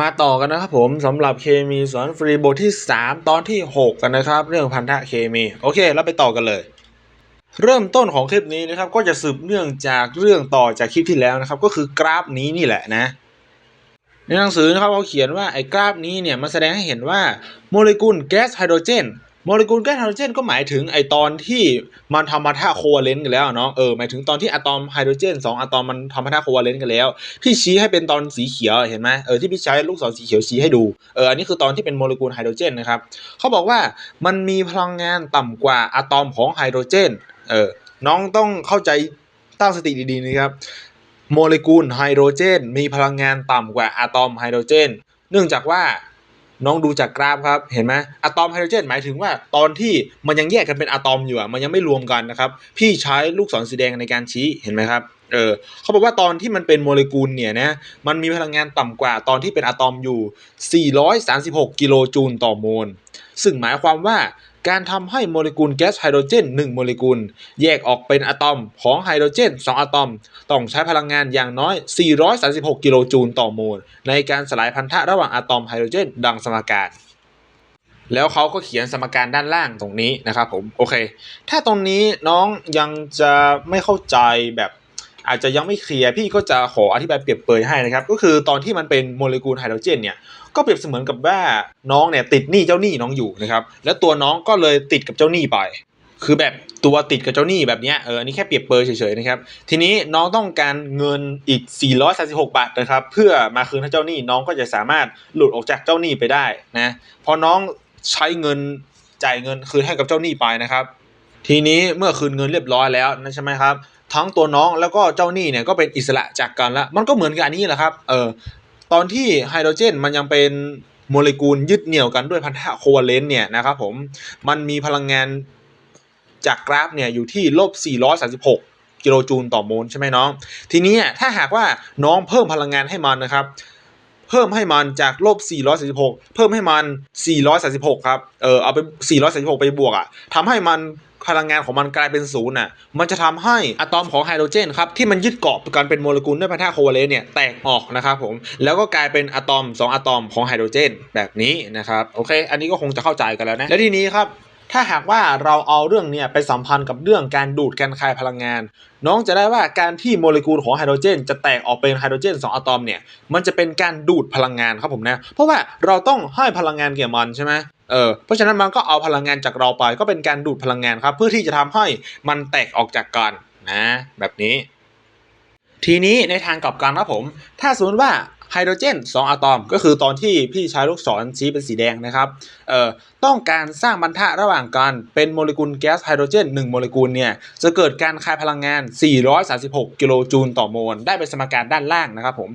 มาต่อกันนะครับผมสำหรับเคมีสอนฟรีบทที่ 3 ตอนที่ 6 กันนะครับ เรื่องพันธะเคมีโอเค แล้วไปต่อกันเลย เริ่มต้นของคลิปนี้นะครับ ก็จะสืบเนื่องจากเรื่องต่อจากคลิปที่แล้วนะครับ ก็คือกราฟนี้นี่แหละนะ ในหนังสือนะครับเขาเขียนว่าไอ้กราฟนี้เนี่ยมันแสดงให้เห็นว่าโมเลกุลแก๊สไฮโดรเจน โมเลกุลแก๊สไฮโดรเจนก็หมายถึงไอตอนที่มันทำพันธะโควัลเลนต์กันแล้วเนาะเออหมายถึงตอนที่อะตอมไฮโดรเจนสองอะตอมมันทำพันธะโควัลเลนต์กันแล้วพี่ชี้ให้เป็นตอนสีเขียวเห็นไหมเออที่พี่ใช้ลูกศรสีเขียวชี้ให้ดูเอออันนี้คือตอนที่เป็นโมเลกุลไฮโดรเจนนะครับเขาบอกว่ามันมีพลังงานต่ำกว่าอะตอมของไฮโดรเจนเออน้องต้องเข้าใจตั้งสติดีๆนะครับโมเลกุลไฮโดรเจน มีพลังงานต่ำกว่าอะตอมไฮโดรเจน เนื่องจากว่า น้องดูจากกราฟครับ เห็นไหมอะตอมไฮโดรเจนหมายถึงว่าตอนที่มันยังแยกกันเป็นอะตอมอยู่อะมันยังไม่รวมกันนะครับ พี่ใช้ลูกศรสีแดงในการชี้เห็นไหมครับเออเขาบอกว่าตอนที่มันเป็นโมเลกุลเนี่ยนะมันมีพลังงานต่ำกว่าตอนที่เป็นอะตอมอยู่ 436 กิโลจูลต่อโมล ซึ่งหมายความว่า การทำให้โมเลกุลแก๊สไฮโดรเจน 1 โมเลกุล แยกออกเป็นอะตอมของไฮโดรเจน 2 อะตอม ต้องใช้พลังงานอย่างน้อย 436 กิโลจูลต่อโมล ในการสลายพันธะระหว่างอะตอมไฮโดรเจน ดังสมการ แล้วเขาก็เขียนสมการด้านล่างตรงนี้นะครับผม โอเค ถ้าตรงนี้น้องยังจะไม่เข้าใจแบบอาจจะยังไม่เคลียร์พี่ก็จะขออธิบายเปรียบเปรยให้นะครับ ก็คือตอนที่มันเป็นโมเลกุลไฮโดรเจนเนี่ย ก็เปรียบเสมือนกับว่าน้องเนี่ยติดหนี้เจ้าหนี้น้องอยู่นะครับแล้วตัวน้องก็เลยติดกับเจ้าหนี้ไป คือแบบตัวติดกับเจ้าหนี้แบบเนี้ยเอออันนี้แค่เปรียบเปรยเฉยๆนะครับทีนี้น้องต้องการเงินอีก 436 บาทนะครับเพื่อมาคืนให้เจ้าหนี้น้องก็จะสามารถหลุดออกจากเจ้าหนี้ไปได้นะพอน้องใช้เงินจ่ายเงินคืนให้กับเจ้าหนี้ไปนะครับทีนี้เมื่อคืนเงินเรียบร้อยแล้วนะใช่ไหมครับทั้งตัวน้องแล้วก็เจ้าหนี้เนี่ยก็เป็นอิสระจากกันล้วมันก็เหมือนกับอันนี้แหละครับเออ ตอนที่ไฮโดรเจนมันยังเป็นโมเลกุลยึดเหนี่ยวกันด้วยพันธะโควัลเลนต์เนี่ยนะครับผมมันมีพลังงานจากกราฟเนี่ยอยู่ที่ลบ 436กิโลจูลต่อโมลใช่ไหมน้อง ทีนี้ถ้าหากว่าน้องเพิ่มพลังงานให้มันนะครับ เพิ่มให้มันจากลบ436เพิ่มให้มัน 436 ครับ เออเอาไป 436 ไปบวกอะทำให้มัน พลังงานของมันกลายเป็นศูนย์อะมันจะทำให้อะตอมของไฮโดรเจนครับที่มันยึดเกาะกันเป็นโมเลกุลด้วยพันธะโควัลเลนต์เนี่ยแตกออกนะครับผมแล้วก็กลายเป็นอะตอม 2อะตอมของไฮโดรเจนแบบนี้นะครับโอเค อันนี้ก็คงจะเข้าใจกันแล้วนะและทีนี้ครับถ้าหากว่าเราเอาเรื่องเนี้ยไปสัมพันธ์กับเรื่องการดูดการคายพลังงาน น้องจะได้ว่าการที่โมเลกุลของไฮโดรเจน จะแตกออกเป็นไฮโดรเจน 2อะตอมเนี่ยมันจะเป็นการดูดพลังงานครับผมนะเพราะว่าเราต้องให้พลังงานแก่มันใช่ไหม เออเพราะฉะนั้นมันก็เอาพลังงานจากเราไป ก็เป็นการดูดพลังงานครับ เพื่อที่จะทำให้มันแตกออกจากกันนะ แบบนี้ ทีนี้ในทางกลับกันครับผม ถ้าสมมติว่าไฮโดรเจน2อะตอม ก็คือตอนที่พี่ใช้ลูกศรชี้เป็นสีแดงนะครับเอ่อต้องการสร้างบรรทะระหว่างกันเป็นโมเลกุลแก๊สไฮโดรเจน1โมเลกุลเนี่ยจะเกิดการคายพลังงาน 436 กิโลจูลต่อโมล ได้เป็นสมการด้านล่างนะครับผม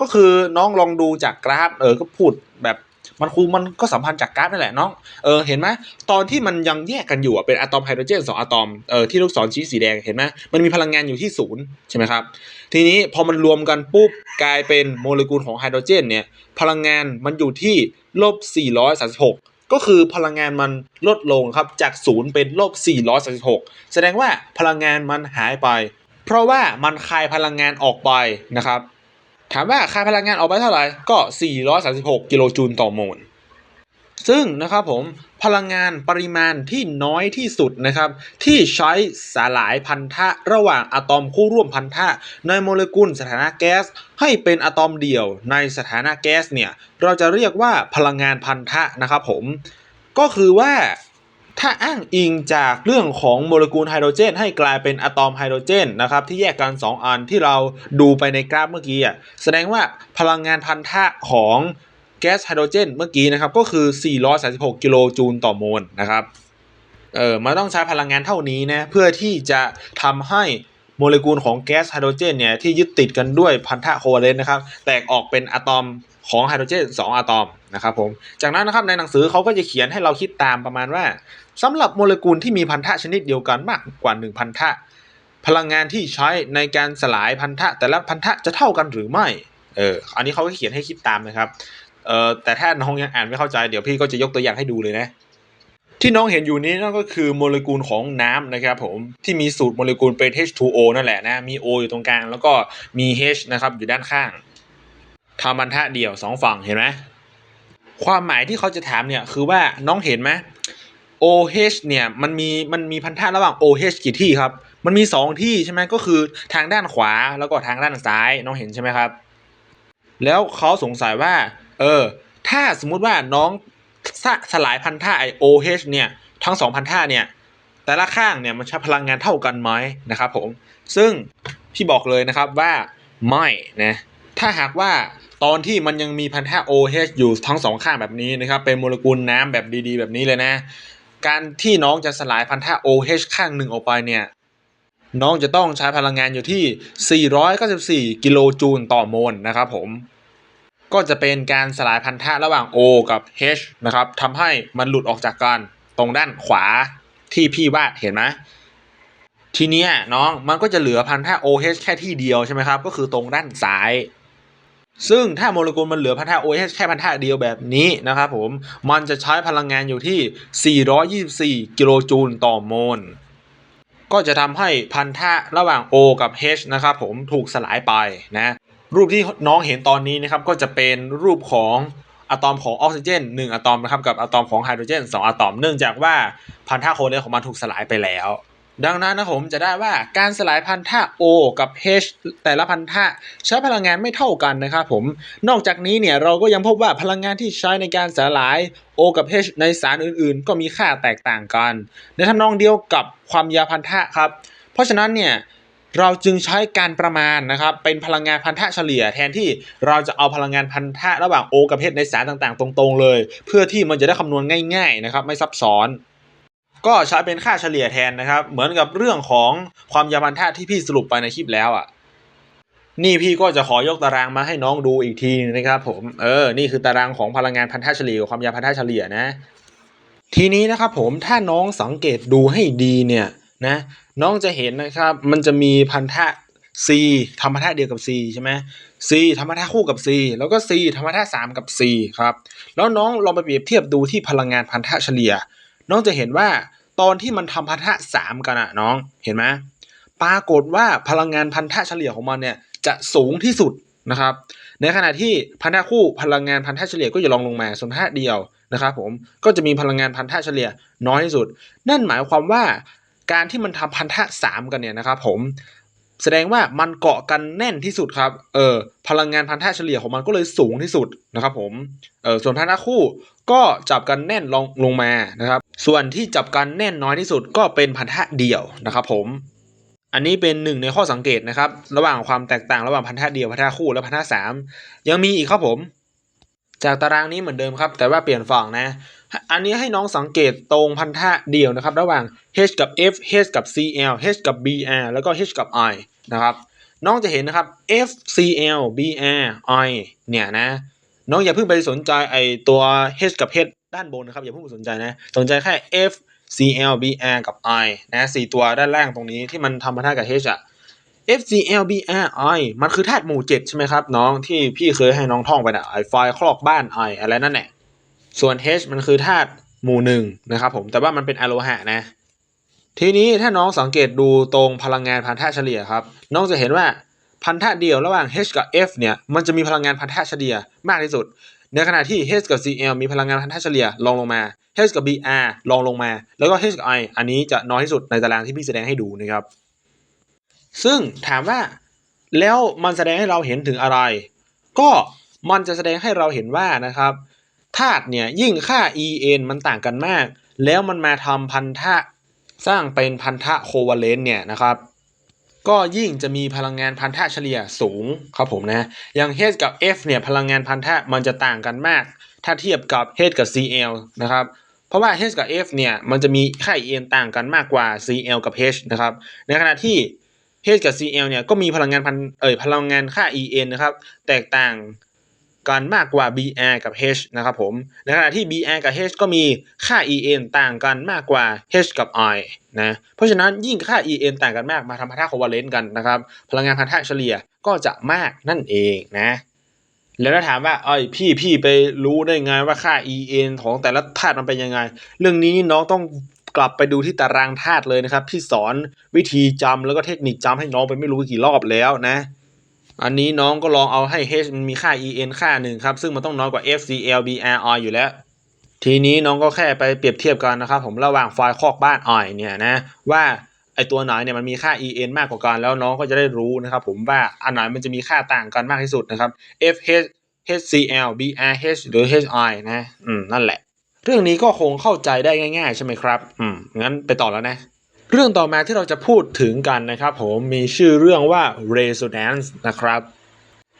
ก็คือน้องลองดูจากกราฟเออก็พูดแบบ มันคูมันก็สัมพันธ์จากกราฟนั่นแหละน้องเออเห็นไหมตอนที่มันยังแยกกันอยู่อะเป็นอะตอมไฮโดรเจน2อะตอมเออที่ลูกศรชี้สีแดงเห็นไหมมันมีพลังงานอยู่ที่ศูนย์ใช่ไหมครับทีนี้พอมันรวมกันปุ๊บกลายเป็นโมเลกุลของไฮโดรเจนเนี่ยพลังงานมันอยู่ที่ลบ436ก็คือพลังงานมันลดลงครับจากศูนย์เป็นลบ 436 แสดงว่าพลังงานมันหายไป เพราะว่ามันคายพลังงานออกไปนะครับ ถามว่าคายพลังงานออกไปเท่าไหร่ ก็ 436 กิโลจูลต่อโมล ซึ่งนะครับผมพลังงานปริมาณที่น้อยที่สุดนะครับ ที่ใช้สลายพันธะระหว่างอะตอมคู่ร่วมพันธะในโมเลกุลสถานะแก๊ส ให้เป็นอะตอมเดี่ยวในสถานะแก๊สเนี่ย เราจะเรียกว่าพลังงานพันธะนะครับผม ก็คือว่า ถ้าอ้างอิงจากเรื่องของโมเลกุลไฮโดรเจน ให้กลายเป็นอะตอมไฮโดรเจนนะครับที่แยกกัน 2 อันที่เราดูไปในกราฟเมื่อกี้อะแสดงว่าพลังงานพันธะของแก๊สไฮโดรเจนเมื่อกี้นะครับก็คือ 436 กิโลจูลต่อโมลนะครับเออมันต้องใช้พลังงานเท่านี้นะเพื่อที่จะทำให้โมเลกุลของแก๊สไฮโดรเจนเนี่ยที่ยึดติดกันด้วยพันธะโคเวเลนต์นะครับแตกออกเป็นอะตอมของไฮโดรเจน 2 อะตอม นะครับผม จากนั้นนะครับในหนังสือเขาก็จะเขียนให้เราคิดตามประมาณว่าสำหรับโมเลกุลที่มีพันธะชนิดเดียวกันมากกว่า1พันธะพลังงานที่ใช้ในการสลายพันธะ แต่ละพันธะจะเท่ากันหรือไม่เอออันนี้เขาก็เขียนให้คิดตามนะครับเออแต่ถ้าน้องยังอ่านไม่เข้าใจเดี๋ยวพี่ก็จะยกตัวอย่างให้ดูเลยนะที่น้องเห็นอยู่นี้นั่นก็คือโมเลกุลของน้ำนะครับผมที่มีสูตรโมเลกุลเป็น H2O นั่นแหละนะมี O อยู่ตรงกลางแล้วก็มี H นะครับอยู่ด้านข้างทำพันธะเดี่ยวสองฝั่งเห็นไหม ความหมายที่เขาจะถามเนี่ยคือว่าน้องเห็นไหม OH เนี่ยมันมีมันมีพันธะระหว่าง OH กี่ที่ครับ มันมีสองที่ใช่ไหมก็คือทางด้านขวาแล้วก็ทางด้านซ้ายน้องเห็นใช่ไหมครับ แล้วเขาสงสัยว่า เออ ถ้าสมมุติว่าน้องสสลายพันธะไอ OH เนี่ยทั้งสองพันธะเนี่ยแต่ละข้างเนี่ยมันใช้พลังงานเท่ากันไหมนะครับผม ซึ่งพี่บอกเลยนะครับว่าไม่นะถ้าหากว่า ตอนที่มันยังมีพันธะ OH อยู่ทั้งสองข้างแบบนี้นะครับเป็นโมเลกุลน้ำแบบดีๆ แบบนี้เลยนะ การที่น้องจะสลายพันธะ OH ข้างหนึ่งออกไปเนี่ยน้องจะต้องใช้พลังงานอยู่ที่ 494 กิโลจูลต่อโมลนะครับผม ก็จะเป็นการสลายพันธะระหว่าง O กับ H นะครับทำให้มันหลุดออกจากกันตรงด้านขวาที่พี่วาดเห็นไหมทีนี้น้องมันก็จะเหลือพันธะ OH แค่ที่เดียวใช่ไหมครับ ก็คือตรงด้านซ้าย ซึ่งถ้าโมเลกุลมันเหลือพันธะ OH แค่พันธะเดียวแบบนี้นะครับผม มันจะใช้พลังงานอยู่ที่ 424 กิโลจูลต่อโมล ก็จะทำให้พันธะระหว่าง O กับ H นะครับผมถูกสลายไปนะ รูปที่น้องเห็นตอนนี้นะครับก็จะเป็นรูปของอะตอมของออกซิเจน1อะตอมนะครับกับอะตอมของไฮโดรเจน2อะตอม เนื่องจากว่าพันธะโคเลของมันถูกสลายไปแล้ว ดังนั้นนะผมจะได้ว่าการสลายพันธะ O กับ H แต่ละพันธะใช้พลังงานไม่เท่ากันนะครับผม นอกจากนี้เนี่ยเราก็ยังพบว่าพลังงานที่ใช้ในการสลาย O กับ H ในสารอื่นๆ ก็มีค่าแตกต่างกัน ในทำนองเดียวกับความยาวพันธะครับ เพราะฉะนั้นเนี่ยเราจึงใช้การประมาณนะครับ เป็นพลังงานพันธะเฉลี่ย แทนที่เราจะเอาพลังงานพันธะระหว่าง O กับ H ในสารต่างๆ ตรง ๆ เลย เพื่อที่มันจะได้คำนวณง่าย ๆ นะครับ ไม่ซับซ้อน ก็ใช้เป็นค่าเฉลี่ยแทนนะครับ เหมือนกับเรื่องของความยาวพันธะที่พี่สรุปไปในคลิปแล้วอะ นี่พี่ก็จะขอยกตารางมาให้น้องดูอีกทีนึงนะครับผม เออ นี่คือตารางของพลังงานพันธะเฉลี่ยความยาวพันธะเฉลี่ยนะ ทีนี้นะครับผม ถ้าน้องสังเกตดูให้ดีเนี่ยนะ น้องจะเห็นนะครับ มันจะมีพันธะ C ธรรมธาตุเดียวกับ C ใช่ไหม C ธรรมธาตุคู่กับ C แล้วก็ C ธรรมธาตุสามกับ C ครับ แล้วน้องลองไปเปรียบเทียบดูที่พลังงานพันธะเฉลี่ย น้องจะเห็นว่าตอนที่มันทำพันธะสามกันอะน้องเห็นไหมปรากฏว่าพลังงานพันธะเฉลี่ยของมันเนี่ยจะสูงที่สุดนะครับ ในขณะที่พันธะคู่พลังงานพันธะเฉลี่ยก็จะลองลงมาส่วนพันธะเดียวนะครับผมก็จะมีพลังงานพันธะเฉลี่ยน้อยที่สุด นั่นหมายความว่าการที่มันทำพันธะสามกันเนี่ยนะครับผม แสดงว่ามันเกาะกันแน่นที่สุดครับเออพลังงานพันธะเฉลี่ยของมันก็เลยสูงที่สุดนะครับผมเออส่วนพันธะคู่ก็จับกันแน่นลงลงมานะครับ ส่วนที่จับกันแน่นน้อยที่สุดก็เป็นพันธะเดี่ยวนะครับผมอันนี้เป็นหนึ่งในข้อสังเกตนะครับ ระหว่างความแตกต่างระหว่างพันธะเดียวพันธะคู่และพันธะสามยังมีอีกครับผม จากตารางนี้เหมือนเดิมครับ แต่ว่าเปลี่ยนฝั่งนะ อันนี้ให้น้องสังเกตตรงพันธะเดียวนะครับ ระหว่าง H กับ F H กับ Cl H กับ Br แล้วก็ H กับ I นะครับ น้องจะเห็นนะครับ F Cl Br I เนี่ยนะ น้องอย่าเพิ่งไปสนใจไอตัว H กับ H ด้านบนนะครับ อย่าเพิ่งไปสนใจนะ สนใจแค่ F Cl Br กับ I นะสี่ตัวด้านล่างตรงนี้ที่มันทำพันธะกับ H อะ FCLBRI มันคือธาตุหมู่ 7 ใช่ไหมครับ น้องที่พี่เคยให้น้องท่องไปนะไอไฟคลอกบ้านไออะไรนั่นแหละ ส่วน H มันคือธาตุหมู่หนึ่งนะครับผมแต่ว่ามันเป็นอะโลหะนะทีนี้ถ้าน้องสังเกตดูตรงพลังงานพันธะเฉลี่ยครับ น้องจะเห็นว่าพันธะเดียวระหว่าง H กับ F เนี่ยมันจะมีพลังงานพันธะเฉลี่ยมากที่สุด ในขณะที่ H กับ Cl มีพลังงานพันธะเฉลี่ยรองลงมา H กับ Br รองลงมา แล้วก็ H กับ I อันนี้จะน้อยที่สุดในตารางที่พี่แสดงให้ดูนะครับ ซึ่งถามว่าแล้วมันแสดงให้เราเห็นถึงอะไร ก็มันจะแสดงให้เราเห็นว่านะครับ ธาตุเนี่ยยิ่งค่า En มันต่างกันมาก แล้วมันมาทำพันธะสร้างเป็นพันธะโควาเลนต์เนี่ยนะครับ ก็ยิ่งจะมีพลังงานพันธะเฉลี่ยสูงครับผมนะ อย่าง H กับ F เนี่ยพลังงานพันธะมันจะต่างกันมาก ถ้าเทียบกับ H กับ Cl นะครับเพราะว่า H กับ F เนี่ยมันจะมีค่า En ต่างกันมากกว่า Cl กับ H นะครับ ในขณะที่ H กับ Cl เนี่ยก็มีพลังงานพันเอ่ยพลังงานค่า En นะครับ แตกต่าง กันมากกว่า Br กับ H นะครับผม ในขณะที่ Br กับ H ก็มีค่า En ต่างกันมากกว่า H กับ I นะ เพราะฉะนั้นยิ่งค่า En ต่างกันมากมาทำพันธะโควาเลนต์กันนะครับ พลังงานพันธะเฉลี่ยก็จะมากนั่นเองนะ แล้วถ้าถามว่าเอ้ยพี่พี่ไปรู้ได้ไงว่าค่า En ของแต่ละธาตุมันเป็นยังไง เรื่องนี้น้องต้องกลับไปดูที่ตารางธาตุเลยนะครับที่สอนวิธีจำแล้วก็เทคนิคจำให้น้องไปไม่รู้กี่รอบแล้วนะ อันนี้น้องก็ลองเอาให้ H มันมีค่า en ค่าหนึ่งครับ ซึ่งมันต้องน้อยกว่า FCl BRI อยู่แล้ว ทีนี้น้องก็แค่ไปเปรียบเทียบกันนะครับผมระหว่างไฟล์คอกบ้านอ่อยเนี่ยนะว่าไอตัวไหนเนี่ยมันมีค่า en มากกว่ากันแล้วน้องก็จะได้รู้นะครับผมว่าอันไหนมันจะมีค่าต่างกันมากที่สุดนะครับ FH HCl BRH หรือ HI นะ อืม นั่นแหละ เรื่องนี้ก็คงเข้าใจได้ง่าย ๆ ใช่ไหมครับ อืม งั้นไปต่อแล้วนะ เรื่องต่อมาที่เราจะพูดถึงกันนะครับผมมีชื่อเรื่องว่า resonance นะครับ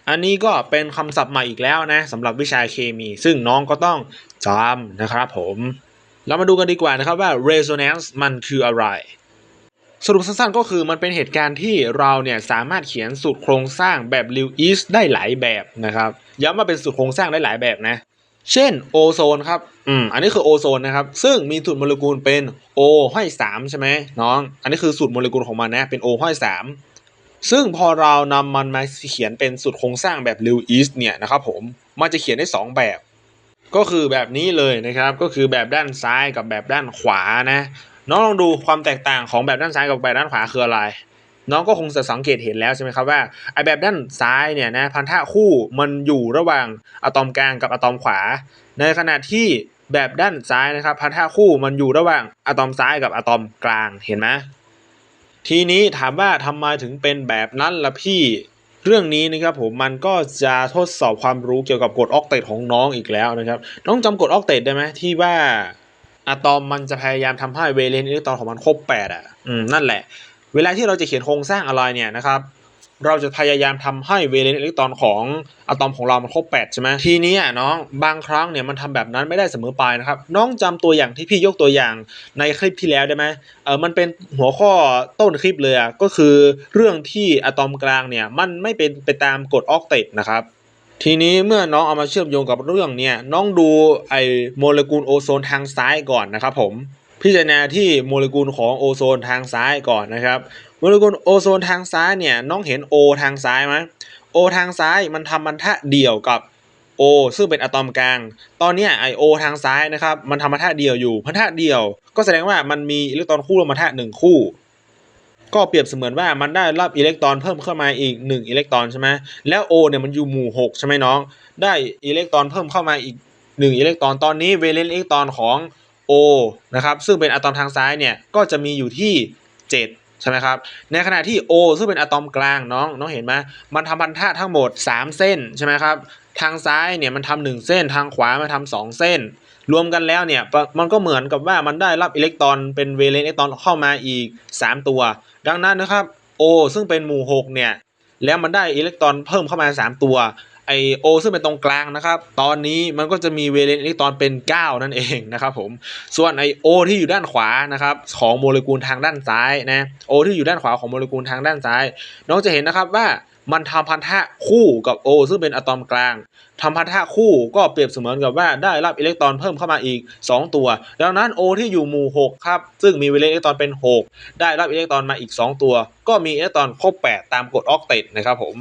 อันนี้ก็เป็นคำศัพท์ใหม่อีกแล้วนะสำหรับวิชาเคมี ซึ่งน้องก็ต้องจำนะครับผมเรามาดูกันดีกว่านะครับว่า resonance มันคืออะไร สรุปสั้นๆก็คือมันเป็นเหตุการณ์ที่เราเนี่ยสามารถเขียนสูตรโครงสร้างแบบลิวอิสได้หลายแบบนะครับ ย้ำว่าเป็นสูตรโครงสร้างได้หลายแบบนะ เช่นโอโซนครับ อืม อันนี้คือโอโซนนะครับ ซึ่งมีสูตรโมเลกุลเป็น O ห้อย3ใช่ไหมน้อง อันนี้คือสูตรโมเลกุลของมันนะ เป็น O ห้อย3ซึ่งพอเรานำมันมาเขียนเป็นสูตรโครงสร้างแบบลิวอิสเนี่ยนะครับผม มันจะเขียนได้ 2 แบบ ก็คือแบบนี้เลยนะครับ ก็คือแบบด้านซ้ายกับแบบด้านขวานะ น้องลองดูความแตกต่างของแบบด้านซ้ายกับแบบด้านขวาคืออะไร น้องก็คงจะสังเกตเห็นแล้วใช่ไหมครับว่าไอแบบด้านซ้ายเนี่ยนะพันธะคู่มันอยู่ระหว่างอะตอมกลางกับอะตอมขวา ในขณะที่แบบด้านซ้ายนะครับพันธะคู่มันอยู่ระหว่างอะตอมซ้ายกับอะตอมกลางเห็นไหมทีนี้ถามว่าทำไมถึงเป็นแบบนั้นล่ะพี่เรื่องนี้นะครับผมมันก็จะทดสอบความรู้เกี่ยวกับกฎออกเตตของน้องอีกแล้วนะครับ น้องจำกฎออกเตตได้ไหมที่ว่าอะตอมมันจะพยายามทำให้เวเลนอิเล็กตรอนของมันครบ8อะอืมนั่นแหละ เวลาที่เราจะเขียนโครงสร้างอะไรเนี่ยนะครับเราจะพยายามทำให้เวเลนอิเล็กตรอนของอะตอมของเรามันครบ 8 ใช่ไหมทีนี้น้องบางครั้งเนี่ยมันทำแบบนั้นไม่ได้เสมอไปนะครับ น้องจำตัวอย่างที่พี่ยกตัวอย่างในคลิปที่แล้วได้ไหมเออมันเป็นหัวข้อต้นคลิปเลยอะก็คือเรื่องที่อะตอมกลางเนี่ยมันไม่เป็นไปตามกฎออกเตตนะครับทีนี้เมื่อน้องเอามาเชื่อมโยงกับเรื่องเนี่ยน้องดูไอโมเลกุลโอโซนทางซ้ายก่อนนะครับผม พิจารณาที่โมเลกุลของโอโซนทางซ้ายก่อนนะครับ โมเลกุลโอโซนทางซ้ายเนี่ยน้องเห็น O ทางซ้ายไหม O ทางซ้ายมันทำพันธะเดี่ยวกับ O ซึ่งเป็นอะตอมกลาง ตอนนี้ไอโอทางซ้ายนะครับมันทำพันธะเดี่ยวอยู่พันธะเดี่ยว ก็แสดงว่ามันมีอิเล็กตรอนคู่ร่วมพันธะหนึ่งคู่ ก็เปรียบเสมือนว่ามันได้รับอิเล็กตรอนเพิ่มเข้ามาอีก 1 อิเล็กตรอนใช่ไหมแล้ว O เนี่ยมันอยู่หมู่ 6 ใช่ไหมน้อง ได้อิเล็กตรอนเพิ่มเข้ามาอีก 1 อิเล็กตรอนตอนนี้เวเลนอิเล็กตรอนของ O นะครับซึ่งเป็นอะตอมทางซ้ายเนี่ยก็จะมีอยู่ที่ 7 ใช่ไหมครับ ในขณะที่ O ซึ่งเป็นอะตอมกลางน้องน้องเห็นไหมมันทำพันธะทั้งหมด 3 เส้นใช่ไหมครับทางซ้ายเนี่ยมันทำหนึ่งเส้นทางขวามันทำสองเส้น รวมกันแล้วเนี่ยมันก็เหมือนกับว่ามันได้รับอิเล็กตรอนเป็นเวเลนอิเล็กตรอนเข้ามาอีก 3 ตัว ดังนั้นนะครับ O ซึ่งเป็นหมู่6เนี่ยแล้วมันได้อิเล็กตรอนเพิ่มเข้ามา 3 ตัว ไอโอซึ่งเป็นตรงกลางนะครับ ตอนนี้มันก็จะมีเวเลนอิเล็กตรอนเป็น 9 นั่นเองนะครับผม ส่วนไอโอที่อยู่ด้านขวานะครับของโมเลกุลทางด้านซ้ายนะโอที่อยู่ด้านขวาของโมเลกุลทางด้านซ้าย น้องจะเห็นนะครับว่ามันทำพันธะคู่กับ O ซึ่งเป็นอะตอมกลางทำพันธะคู่ก็เปรียบเสมือนกับว่าได้รับอิเล็กตรอนเพิ่มเข้ามาอีก 2 ตัว ดังนั้น O ที่อยู่หมู่ 6 ครับ ซึ่งมีเวเลนอิเล็กตรอนเป็น 6 ได้รับอิเล็กตรอนมาอีก 2 ตัว ก็มีอิเล็กตรอนครบ 8 ตามกฎออกเตตนะครับผม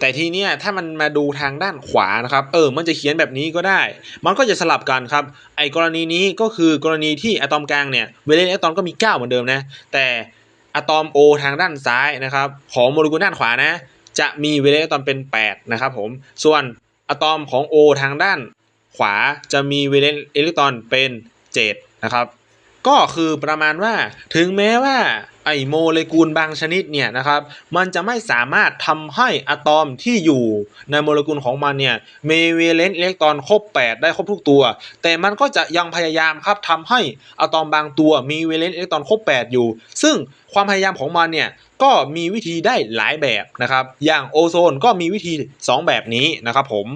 แต่ทีเนี้ยถ้ามันมาดูทางด้านขวานะครับ เออ มันจะเขียนแบบนี้ก็ได้ มันก็จะสลับกันครับ ไอ้กรณีนี้ก็คือกรณีที่อะตอมกลางเนี่ย เวเลนอิเล็กตรอนก็มี 9 เหมือนเดิมนะ แต่อะตอม O ทางด้านซ้ายนะครับ ของโมเลกุลด้านขวานะ จะมีเวเลนอิเล็กตรอนเป็น 8 นะครับผม ส่วนอะตอมของ O ทางด้านขวาจะมีเวเลนอิเล็กตรอนเป็น 7 นะครับ ก็คือประมาณว่าถึงแม้ว่า ไอโมเลกุลบางชนิดเนี่ยนะครับมันจะไม่สามารถทำให้อะตอมที่อยู่ในโมเลกุลของมันเนี่ยมีเวเลนต์อิเล็กตรอนครบ 8 ได้ครบทุกตัว แต่มันก็จะยังพยายามครับทำให้อะตอมบางตัวมีเวเลนต์อิเล็กตรอนครบ 8 อยู่ ซึ่งความพยายามของมันเนี่ยก็มีวิธีได้หลายแบบนะครับ อย่างโอโซนก็มีวิธี 2 แบบนี้นะครับผม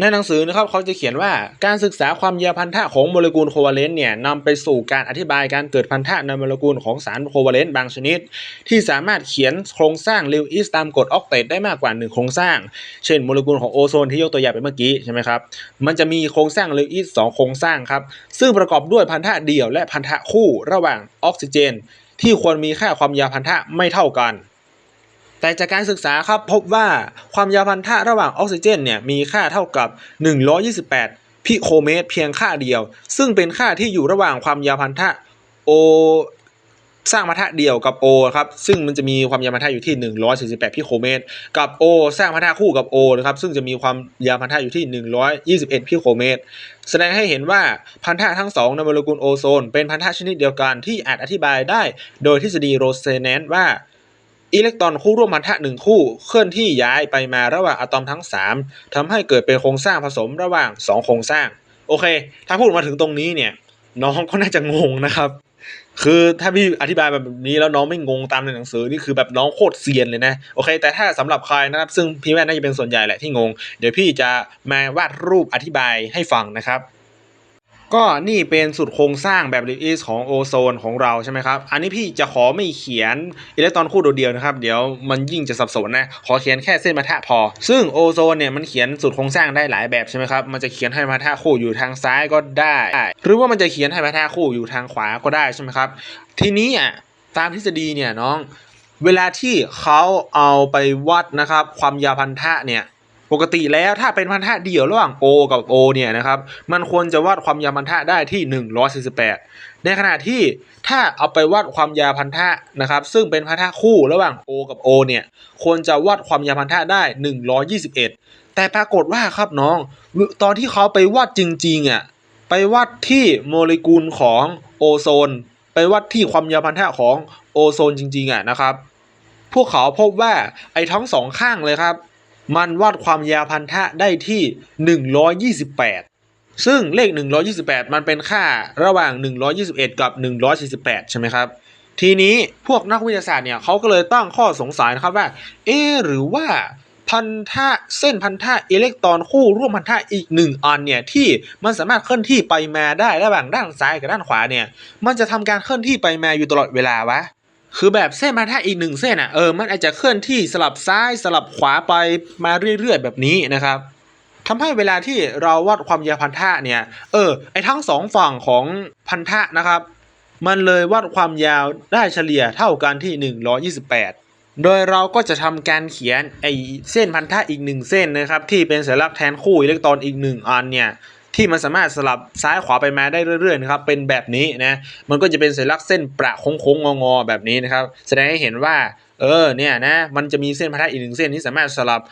ในหนังสือนะครับเขาจะเขียนว่าการศึกษาความยาวพันธะของโมเลกุลโควาเลนต์เนี่ยนำไปสู่การอธิบายการเกิดพันธะในโมเลกุลของสารโควาเลนต์บางชนิด ที่สามารถเขียนโครงสร้างลิวอิสตามกฎออกเตตได้มากกว่า 1 โครงสร้าง เช่นโมเลกุลของโอโซนที่ยกตัวอย่างไปเมื่อกี้ใช่ไหมครับมันจะมีโครงสร้างลิวอิสสองโครงสร้างครับซึ่งประกอบด้วยพันธะเดี่ยวและพันธะคู่ระหว่างออกซิเจน ที่ควรมีค่าความยาวพันธะไม่เท่ากัน แต่จากการศึกษาครับพบว่าความยาวพันธะระหว่างออกซิเจนเนี่ยมีค่าเท่ากับ 128 พิโคเมตร เพียงค่าเดียว ซึ่งเป็นค่าที่อยู่ระหว่างความยาวพันธะ O สร้างพันธะเดียวกับ O ครับ ซึ่งมันจะมีความยาวพันธะอยู่ที่ 148 พิโคเมตร กับ O สร้างพันธะคู่กับ O นะครับ ซึ่งจะมีความยาวพันธะอยู่ที่ 121 พิโคเมตร แสดงให้เห็นว่าพันธะทั้งสองในโมเลกุลโอโซน เป็นพันธะชนิดเดียวกันที่อาจอธิบายได้ โดยทฤษฎีโรเซแนนว่า อิเล็กตรอนคู่ร่วมพันธะหนึ่งคู่เคลื่อนที่ย้ายไปมาระหว่างอะตอมทั้ง 3ทำให้เกิดเป็นโครงสร้างผสมระหว่าง 2 โครงสร้าง โอเค ถ้าพูดมาถึงตรงนี้เนี่ย น้องก็น่าจะงงนะครับ คือถ้าพี่อธิบายแบบนี้แล้วน้องไม่งงตามในหนังสือนี่คือแบบน้องโคตรเซียนเลยนะโอเค แต่ถ้าสำหรับใครนะครับ ซึ่งพี่แม่น่าจะเป็นส่วนใหญ่แหละที่งง เดี๋ยวพี่จะมาวาดรูปอธิบายให้ฟังนะครับ ก็นี่เป็นสุดโครงสร้างแบบลิอิสของโอโซนของเราใช่ไหมครับ อันนี้พี่จะขอไม่เขียนอิเล็กตรอนคู่โดดเดียวนะครับ เดี๋ยวมันยิ่งจะสับสนนะ ขอเขียนแค่เส้นมาทะพอ ซึ่งโอโซนเนี่ยมันเขียนสุดโครงสร้างได้หลายแบบใช่ไหมครับ มันจะเขียนให้มาทะคู่อยู่ทางซ้ายก็ได้ หรือว่ามันจะเขียนให้มาทะคู่อยู่ทางขวาก็ได้ใช่ไหมครับ ทีนี้อะตามทฤษฎีเนี่ยน้อง เวลาที่เขาเอาไปวัดนะครับ ความยาวพันธะเนี่ย ปกติแล้วถ้าเป็นพันธะเดี่ยวระหว่าง O กับ O เนี่ยนะครับ มันควรจะวัดความยาวพันธะได้ที่ 148 ในขณะที่ถ้าเอาไปวัดความยาวพันธะนะครับ ซึ่งเป็นพันธะคู่ระหว่าง O กับ O เนี่ย ควรจะวัดความยาวพันธะได้ 121 แต่ปรากฏว่าครับน้อง ตอนที่เขาไปวัดจริงๆอะ ไปวัดที่โมเลกุลของโอโซน ไปวัดที่ความยาวพันธะของโอโซนจริงๆอะนะครับ พวกเขาพบว่าไอ้ทั้งสองข้างเลยครับ มันวัดความยาวพันธะได้ที่ 128 ซึ่งเลข 128 มันเป็นค่าระหว่าง 121 กับ 148 ใช่ไหมครับ ทีนี้พวกนักวิทยาศาสตร์เนี่ยเขาก็เลยตั้งข้อสงสัยนะครับว่า เอ๊หรือว่าพันธะเส้นพันธะอิเล็กตรอนคู่ร่วมพันธะอีกหนึ่งอันเนี่ยที่มันสามารถเคลื่อนที่ไปมาได้ระหว่างด้านซ้ายกับด้านขวาเนี่ยมันจะทำการเคลื่อนที่ไปมาอยู่ตลอดเวลาวะ คือแบบเส้นพันธะอีกหนึ่งเส้นอะเออมันอาจจะเคลื่อนที่สลับซ้ายสลับขวาไปมาเรื่อยๆแบบนี้นะครับทำให้เวลาที่เราวัดความยาวพันธะเนี่ยเออไอทั้งสองฝั่งของพันธะนะครับ มันเลยวัดความยาวได้เฉลี่ยเท่ากันที่ 128 โดยเราก็จะทำการเขียนไอเส้นพันธะอีกหนึ่งเส้นนะครับที่เป็นสัญลักษณ์แทนคู่อิเล็กตรอนอีกหนึ่งอันเนี่ย ที่มันสามารถสลับซ้ายขวาไปมาได้เรื่อยๆนะครับเป็นแบบนี้นะมันก็จะเป็นสัญลักษณ์เส้นประโค้งๆงอๆแบบนี้นะครับแสดงให้เห็นว่าเออเนี่ยนะมันจะมีเส้นพันธะอีกหนึ่งเส้นที่สามารถสลับ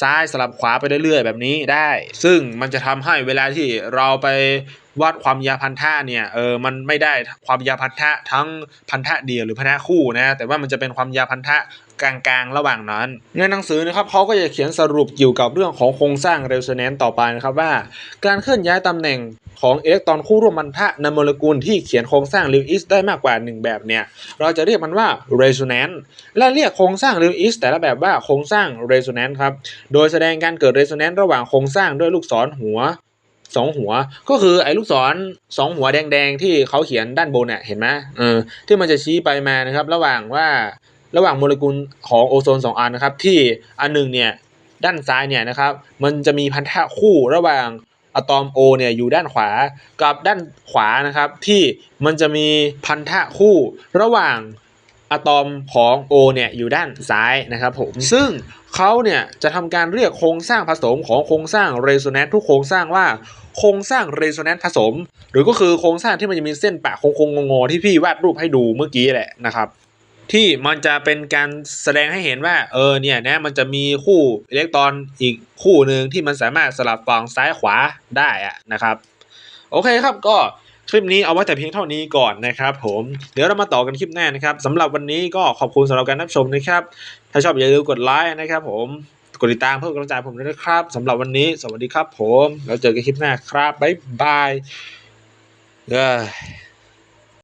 ซ้ายสลับขวาไปเรื่อยๆแบบนี้ได้ ซึ่งมันจะทำให้เวลาที่เราไปวัดความยาพันธะเนี่ยเออมันไม่ได้ความยาพันธะทั้งพันธะเดียวหรือพันธะคู่นะแต่ว่ามันจะเป็นความยาพันธะกลางๆ ระหว่างนั้น ในหนังสือนะครับเขาก็จะเขียนสรุปเกี่ยวกับเรื่องของโครงสร้างเรโซแนนต์ต่อไปนะครับว่า การเคลื่อนย้ายตำแหน่งของอิเล็กตรอนคู่ร่วมพันธะในโมเลกุลที่เขียนโครงสร้างลิวอิสได้มากกว่า 1 แบบเนี่ยเราจะเรียกมันว่า resonance และเรียกโครงสร้างลิวอิสแต่ละแบบว่าโครงสร้าง resonance ครับโดยแสดงการเกิด resonance ระหว่างโครงสร้างด้วยลูกศรหัว สองหัว ก็คือไอ้ลูกศรสองหัวแดงๆ ที่เขาเขียนด้านบนเนี่ยเห็นไหมเออที่มันจะชี้ไปมานะครับ ระหว่างว่าระหว่างโมเลกุลของโอโซน 2 อันนะครับ ที่อันหนึ่งเนี่ยด้านซ้ายเนี่ยนะครับ มันจะมีพันธะคู่ระหว่างอะตอมโอเนี่ยอยู่ด้านขวากับด้านขวานะครับ ที่มันจะมีพันธะคู่ระหว่างอะตอมของโอเนี่ยอยู่ด้านซ้ายนะครับผมซึ่ง เขาเนี่ยจะทำการเรียกโครงสร้างผสมของโครงสร้างเรโซแนนต์ทุกโครงสร้างว่าโครงสร้างเรโซแนนต์ผสม หรือก็คือโครงสร้างที่มันจะมีเส้นปะโค้งงอที่พี่วาดรูปให้ดูเมื่อกี้แหละนะครับ ที่มันจะเป็นการแสดงให้เห็นว่าเออเนี่ยนะมันจะมีคู่อิเล็กตรอนอีกคู่หนึ่งที่มันสามารถสลับฝั่งซ้ายขวาได้อะนะครับ โอเคครับก็คลิปนี้เอาไว้แต่เพียงเท่านี้ก่อนนะครับผม เดี๋ยวเรามาต่อกันคลิปหน้านะครับสำหรับวันนี้ก็ขอบคุณสำหรับการรับชมนะครับ ถ้าชอบอย่าลืมกดไลค์นะครับผม กดติดตามเพื่อกำลังใจผมด้วยนะครับสำหรับวันนี้ สวัสดีครับผม แล้วเจอกันคลิปหน้าครับ บ๊ายบายเด้อ